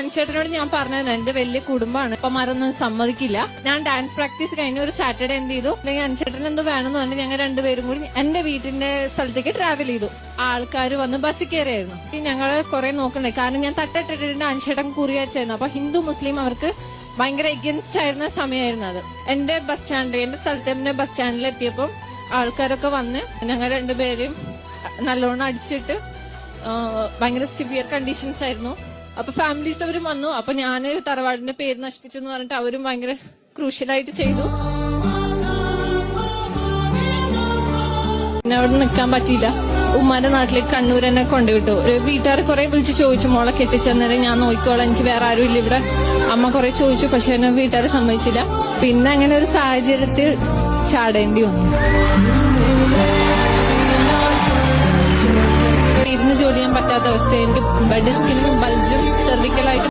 അഞ്ചേട്ടനോട് ഞാൻ പറഞ്ഞത് എന്റെ വലിയ കുടുംബമാണ്. അപ്പമാരൊന്നും സമ്മതിക്കില്ല. ഞാൻ ഡാൻസ് പ്രാക്ടീസ് കഴിഞ്ഞ ഒരു സാറ്റർഡേ എന്ത് ചെയ്തു? അല്ലെങ്കിൽ അനുചേട്ടൻ എന്തോ വേണമെന്ന് പറഞ്ഞ് ഞങ്ങൾ രണ്ടുപേരും കൂടി എന്റെ വീട്ടിന്റെ സ്ഥലത്തേക്ക് ട്രാവൽ ചെയ്തു. ആൾക്കാർ വന്ന് ബസ്സിൽ കയറിയായിരുന്നു. ഞങ്ങൾ കുറെ നോക്കണ്ടേ? കാരണം ഞാൻ തട്ടിട്ടിട്ടുണ്ട് അനുചേട്ടൻ കുറിയാച്ചായിരുന്നു അപ്പൊ ഹിന്ദു മുസ്ലിം അവർക്ക് ഭയങ്കര എഗൻസ്റ്റ് ആയിരുന്ന സമയമായിരുന്നു അത്. എന്റെ ബസ് സ്റ്റാൻഡിൽ എന്റെ സ്ഥലത്തെ ബസ് സ്റ്റാൻഡിൽ എത്തിയപ്പം ആൾക്കാരൊക്കെ വന്ന് ഞങ്ങൾ രണ്ടുപേരും നല്ലോണം അടിച്ചിട്ട് ഭയങ്കര സിവിയർ കണ്ടീഷൻസ് ആയിരുന്നു. അപ്പൊ ഫാമിലീസ് അവരും വന്നു. അപ്പൊ ഞാൻ തറവാടിന്റെ പേര് നശിപ്പിച്ചു എന്ന് പറഞ്ഞിട്ട് അവരും ഭയങ്കര ക്രൂഷ്യലായിട്ട് ചെയ്തു. പിന്നെ അവിടെ നിൽക്കാൻ പറ്റിയില്ല. ഉമ്മാന്റെ നാട്ടിലേക്ക് കണ്ണൂർ എന്നെ കൊണ്ടുവിട്ടു. ഒരു വീട്ടുകാർ കുറെ വിളിച്ച് ചോദിച്ചു മോളെ കെട്ടിച്ചെന്നേരം ഞാൻ നോക്കിക്കോളാം. എനിക്ക് വേറെ ആരും ഇല്ല ഇവിടെ. അമ്മ കുറെ ചോദിച്ചു പക്ഷെ എന്നെ വീട്ടുകാർ സമ്മതിച്ചില്ല. പിന്നെ അങ്ങനെ ഒരു സാഹചര്യത്തിൽ ചാടേണ്ടി വന്നു. ചെയ്യാൻ പറ്റാത്ത അവസ്ഥ എനിക്ക് ഡിസ്കിനും ബൾജും സെർവിക്കലായിട്ട്